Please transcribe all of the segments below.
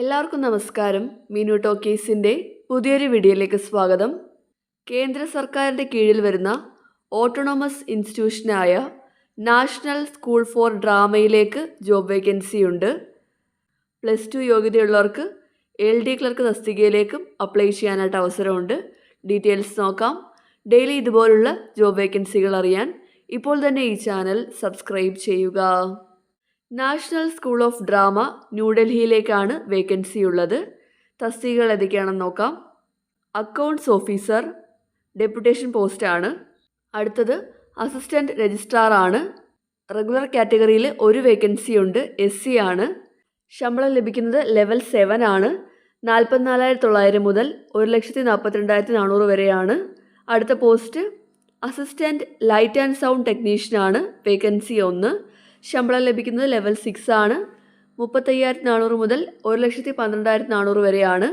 എല്ലാവർക്കും നമസ്കാരം. മീനു ടോക്കീസിന്റെ പുതിയൊരു വീഡിയോയിലേക്ക് സ്വാഗതം. കേന്ദ്ര സർക്കാരിന്റെ കീഴിൽ വരുന്ന ഓട്ടോണോമസ് ഇൻസ്റ്റിറ്റ്യൂഷനായ നാഷണൽ സ്കൂൾ ഫോർ ഡ്രാമയിലേക്ക് ജോബ് വേക്കൻസി ഉണ്ട്. പ്ലസ് ടു യോഗ്യതയുള്ളവർക്ക് എൽ ഡി ക്ലർക്ക് തസ്തികയിലേക്കും അപ്ലൈ ചെയ്യാനായിട്ട് അവസരമുണ്ട്. ഡീറ്റെയിൽസ് നോക്കാം. ഡെയിലി ഇതുപോലുള്ള ജോബ് വേക്കൻസികൾ അറിയാൻ ഇപ്പോൾ തന്നെ ഈ ചാനൽ സബ്സ്ക്രൈബ് ചെയ്യുക. നാഷണൽ സ്കൂൾ ഓഫ് ഡ്രാമ ന്യൂഡൽഹിയിലേക്കാണ് വേക്കൻസി ഉള്ളത്. തസ്തികകൾ ഏതൊക്കെയാണെന്ന് നോക്കാം. അക്കൗണ്ട്സ് ഓഫീസർ ഡെപ്യൂട്ടേഷൻ പോസ്റ്റാണ് അടുത്തത് അസിസ്റ്റന്റ് രജിസ്ട്രാർ ആണ്. റെഗുലർ കാറ്റഗറിയിൽ ഒരു വേക്കൻസി ഉണ്ട് എസ് സി ആണ്. ശമ്പളം ലഭിക്കുന്നത് ലെവൽ സെവൻ ആണ്. നാൽപ്പത്തിനാലായിരത്തി തൊള്ളായിരം മുതൽ ഒരു ലക്ഷത്തി നാൽപ്പത്തിരണ്ടായിരത്തി നാനൂറ് വരെയാണ്. അടുത്ത post assistant light and sound ടെക്നീഷ്യനാണ് vacancy ഒന്ന്. ശമ്പളം ലഭിക്കുന്നത് ലെവൽ സിക്സ് ആണ്. മുപ്പത്തയ്യായിരത്തി നാനൂറ് മുതൽ ഒരു ലക്ഷത്തി പന്ത്രണ്ടായിരത്തി നാനൂറ് വരെയാണ്.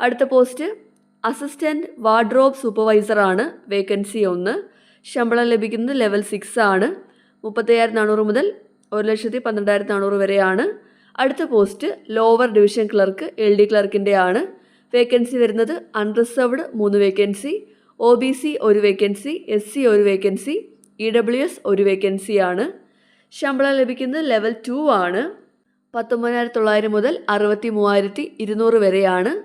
അടുത്ത പോസ്റ്റ് അസിസ്റ്റന്റ് വാർഡ്രോബ് സൂപ്പർവൈസറാണ് വേക്കൻസി ഒന്ന്. ശമ്പളം ലഭിക്കുന്നത് ലെവൽ സിക്സ് ആണ്. മുപ്പത്തയ്യായിരത്തി നാനൂറ് മുതൽ ഒരു ലക്ഷത്തി പന്ത്രണ്ടായിരത്തി നാനൂറ് വരെയാണ്. അടുത്ത post lower division clerk L D ക്ലർക്കിന്റെ ആണ്. വേക്കൻസി വരുന്നത് അൺറിസർവ്ഡ് മൂന്ന് വേക്കൻസി ഒ ബി സി ഒരു വേക്കൻസി എസ് സി ഒരു വേക്കൻസി ഇ ഡബ്ല്യു എസ് ഒരു വേക്കൻസിയാണ് ശമ്പളം ലഭിക്കുന്നത് ലെവൽ ടു ആണ്. പത്തൊമ്പതിനായിരത്തി തൊള്ളായിരം മുതൽ അറുപത്തി മൂവായിരത്തി ഇരുന്നൂറ് വരെയാണ്.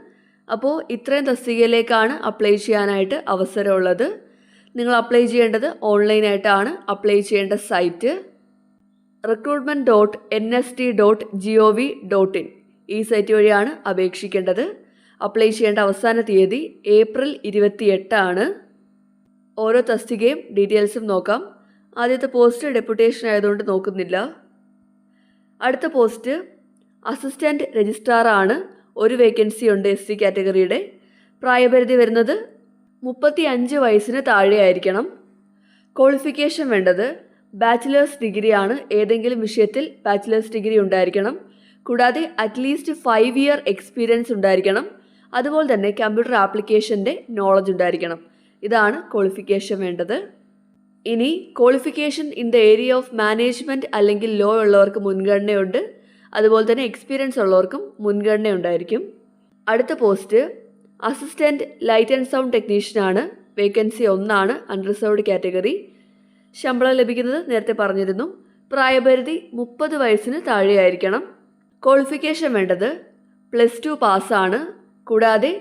അപ്പോൾ ഇത്രയും തസ്തികയിലേക്കാണ് അപ്ലൈ ചെയ്യാനായിട്ട് അവസരമുള്ളത്. നിങ്ങൾ അപ്ലൈ ചെയ്യേണ്ടത് ഓൺലൈനായിട്ടാണ് അപ്ലൈ ചെയ്യേണ്ട site. Recruitment dot N S T dot G O V dot in ഈ സൈറ്റ് വഴിയാണ് അപേക്ഷിക്കേണ്ടത്. അപ്ലൈ ചെയ്യേണ്ട അവസാന തീയതി ഏപ്രിൽ ഇരുപത്തിയെട്ടാണ്. ഓരോ തസ്തികയും ഡീറ്റെയിൽസും നോക്കാം. ആദ്യത്തെ പോസ്റ്റ് ഡെപ്യൂട്ടേഷൻ ആയതുകൊണ്ട് നോക്കുന്നില്ല. അടുത്ത പോസ്റ്റ് അസിസ്റ്റന്റ് രജിസ്ട്രാർ ആണ് ഒരു വേക്കൻസി ഉണ്ട് എസ് സി കാറ്റഗറിയുടെ. പ്രായപരിധി വരുന്നത് മുപ്പത്തി അഞ്ച് വയസ്സിന് താഴെയായിരിക്കണം. ക്വാളിഫിക്കേഷൻ വേണ്ടത് ബാച്ചിലേഴ്സ് ഡിഗ്രിയാണ്. ഏതെങ്കിലും വിഷയത്തിൽ ബാച്ചിലേഴ്സ് ഡിഗ്രി ഉണ്ടായിരിക്കണം. കൂടാതെ അറ്റ്ലീസ്റ്റ് ഫൈവ് ഇയർ എക്സ്പീരിയൻസ് ഉണ്ടായിരിക്കണം. അതുപോലെ തന്നെ കമ്പ്യൂട്ടർ ആപ്ലിക്കേഷന്റെ നോളജ് ഉണ്ടായിരിക്കണം. ഇതാണ് ക്വാളിഫിക്കേഷൻ വേണ്ടത്. ഇനി qualification in the area of management അല്ലെങ്കിൽ ലോ ഉള്ളവർക്ക് മുൻഗണനയുണ്ട്. അതുപോലെ തന്നെ എക്സ്പീരിയൻസ് ഉള്ളവർക്കും മുൻഗണന ഉണ്ടായിരിക്കും അടുത്ത post assistant light and sound ടെക്നീഷ്യനാണ് vacancy ഒന്നാണ് അൺറിസർവ്ഡ് കാറ്റഗറി ശമ്പളം ലഭിക്കുന്നത് നേരത്തെ പറഞ്ഞിരുന്നു. പ്രായപരിധി മുപ്പത് വയസ്സിന് താഴെയായിരിക്കണം. ക്വാളിഫിക്കേഷൻ വേണ്ടത് പ്ലസ് ടു പാസ്സാണ് കൂടാതെ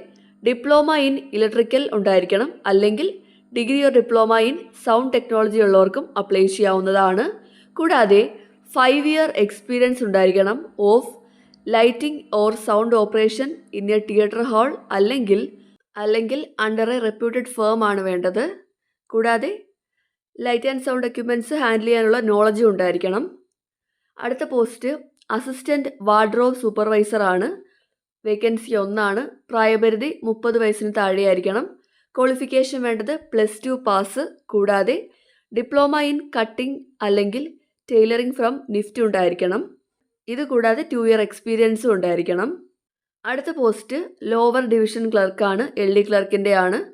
ഡിപ്ലോമ ഇൻ ഇലക്ട്രിക്കൽ ഉണ്ടായിരിക്കണം. അല്ലെങ്കിൽ degree or diploma in sound technology ഉള്ളവർക്കും അപ്ലൈ ചെയ്യാവുന്നതാണ്. കൂടാതെ ഫൈവ് ഇയർ എക്സ്പീരിയൻസ് ഉണ്ടായിരിക്കണം of lighting or sound operation in a theatre hall അല്ലെങ്കിൽ അല്ലെങ്കിൽ അണ്ടർ എ റെപ്യൂട്ടഡ് ഫേം ആണ് വേണ്ടത്. കൂടാതെ light and sound equipments handle ചെയ്യാനുള്ള നോളജും ഉണ്ടായിരിക്കണം. അടുത്ത പോസ്റ്റ് അസിസ്റ്റന്റ് വാർഡ്രോബ് സൂപ്പർവൈസർ ആണ്. വേക്കൻസി ഒന്നാണ്. പ്രായപരിധി മുപ്പത് വയസ്സിന് താഴെയായിരിക്കണം. ക്വാളിഫിക്കേഷൻ വേണ്ടത് പ്ലസ് ടു പാസ് കൂടാതെ ഡിപ്ലോമ ഇൻ കട്ടിംഗ് അല്ലെങ്കിൽ ടൈലറിംഗ് ഫ്രം നിഫ്റ്റ് ഉണ്ടായിരിക്കണം. ഇത് കൂടാതെ ടു ഇയർ എക്സ്പീരിയൻസും ഉണ്ടായിരിക്കണം. അടുത്ത പോസ്റ്റ് ലോവർ ഡിവിഷൻ ക്ലർക്കാണ് എൽ ഡി ക്ലർക്കിന്റെ ആണ്.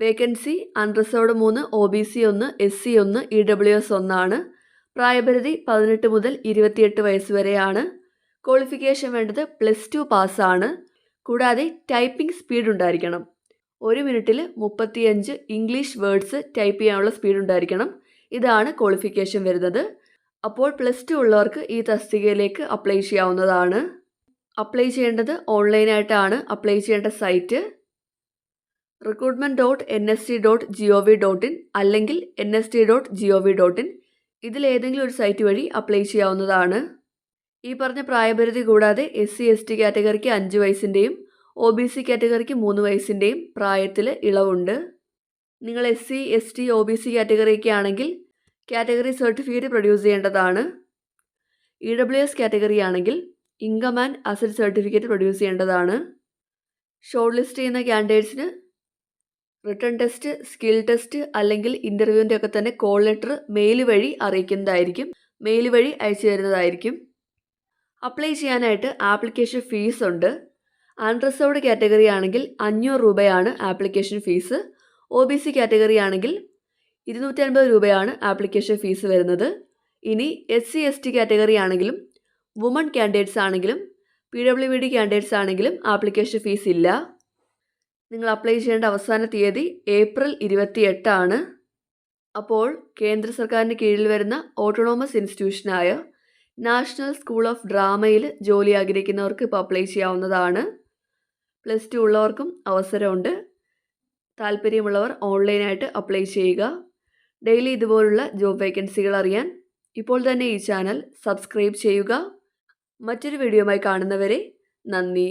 വേക്കൻസി അൺറിസർവ്ഡ് മൂന്ന് ഒ ബി സി ഒന്ന് എസ് സി ഒന്ന് ഇ ഡബ്ല്യു എസ് ഒന്നാണ്. പ്രായപരിധി പതിനെട്ട് മുതൽ ഇരുപത്തിയെട്ട് വയസ്സ് വരെയാണ്. ക്വാളിഫിക്കേഷൻ വേണ്ടത് പ്ലസ് ടു പാസ്സാണ് കൂടാതെ ടൈപ്പിംഗ് സ്പീഡ് ഉണ്ടായിരിക്കണം. ഒരു മിനിറ്റിൽ മുപ്പത്തിയഞ്ച് ഇംഗ്ലീഷ് വേർഡ്സ് ടൈപ്പ് ചെയ്യാനുള്ള സ്പീഡ് ഉണ്ടായിരിക്കണം. ഇതാണ് ക്വാളിഫിക്കേഷൻ വരുന്നത്. അപ്പോൾ പ്ലസ് ടു ഉള്ളവർക്ക് ഈ തസ്തികയിലേക്ക് അപ്ലൈ ചെയ്യാവുന്നതാണ്. അപ്ലൈ ചെയ്യേണ്ടത് ഓൺലൈനായിട്ടാണ് അപ്ലൈ ചെയ്യേണ്ട site recruitment dot N S T dot G O V dot in അല്ലെങ്കിൽ N S T dot G O V dot in ഇതിലേതെങ്കിലും ഒരു സൈറ്റ് വഴി അപ്ലൈ ചെയ്യാവുന്നതാണ്. ഈ പറഞ്ഞ പ്രായപരിധി കൂടാതെ എസ് സി എസ് ടി കാറ്റഗറിക്ക് അഞ്ച് വയസ്സിന്റെയും ഒ ബി സി കാറ്റഗറിക്ക് മൂന്ന് വയസ്സിന്റെയും പ്രായത്തിൽ ഇളവുണ്ട്. നിങ്ങൾ S C S T O B C കാറ്റഗറിയൊക്കെ ആണെങ്കിൽ കാറ്റഗറി സർട്ടിഫിക്കറ്റ് പ്രൊഡ്യൂസ് ചെയ്യേണ്ടതാണ്. ഇ ഡബ്ല്യു എസ് കാറ്റഗറി ആണെങ്കിൽ income and asset certificate produce ചെയ്യേണ്ടതാണ്. ഷോർട്ട് ലിസ്റ്റ് ചെയ്യുന്ന ക്യാൻഡിഡേറ്റ്സിന് റിട്ടേൺ ടെസ്റ്റ് സ്കിൽ ടെസ്റ്റ് അല്ലെങ്കിൽ ഇന്റർവ്യൂവിന്റെ ഒക്കെ തന്നെ കോൾ ലെറ്റർ മെയിൽ വഴി അറിയിക്കുന്നതായിരിക്കും. മെയിൽ വഴി അയച്ചു തരുന്നതായിരിക്കും. അപ്ലൈ ചെയ്യാനായിട്ട് ആപ്ലിക്കേഷൻ ഫീസ് ഉണ്ട്. അൺറിസർവ്ഡ് കാറ്റഗറി ആണെങ്കിൽ അഞ്ഞൂറ് രൂപയാണ് application fees. O B C category ആണെങ്കിൽ ഇരുന്നൂറ്റി അൻപത് രൂപയാണ് ആപ്ലിക്കേഷൻ ഫീസ് വരുന്നത്. ഇനി S C S T category ആണെങ്കിലും വുമൺ കാൻഡിഡേറ്റ്സ് ആണെങ്കിലും P W B D candidates ആണെങ്കിലും ആപ്ലിക്കേഷൻ ഫീസ് ഇല്ല. നിങ്ങൾ അപ്ലൈ ചെയ്യേണ്ട അവസാന തീയതി ഏപ്രിൽ ഇരുപത്തി എട്ടാണ് അപ്പോൾ കേന്ദ്ര സർക്കാരിന് കീഴിൽ വരുന്ന ഓട്ടോണോമസ് ഇൻസ്റ്റിറ്റ്യൂഷനായ നാഷണൽ സ്കൂൾ ഓഫ് ഡ്രാമയിൽ ജോലി ആഗ്രഹിക്കുന്നവർക്ക് ഇപ്പോൾ അപ്ലൈ ചെയ്യാവുന്നതാണ്. പ്ലസ് ടു ഉള്ളവർക്കും അവസരമുണ്ട്. താല്പര്യമുള്ളവർ ഓൺലൈനായിട്ട് അപ്ലൈ ചെയ്യുക. ഡെയിലി ഇതുപോലുള്ള ജോബ് വേക്കൻസികൾ അറിയാൻ ഇപ്പോൾ തന്നെ ഈ ചാനൽ സബ്സ്ക്രൈബ് ചെയ്യുക. മറ്റൊരു വീഡിയോയുമായി കാണുന്നവരെ നന്ദി.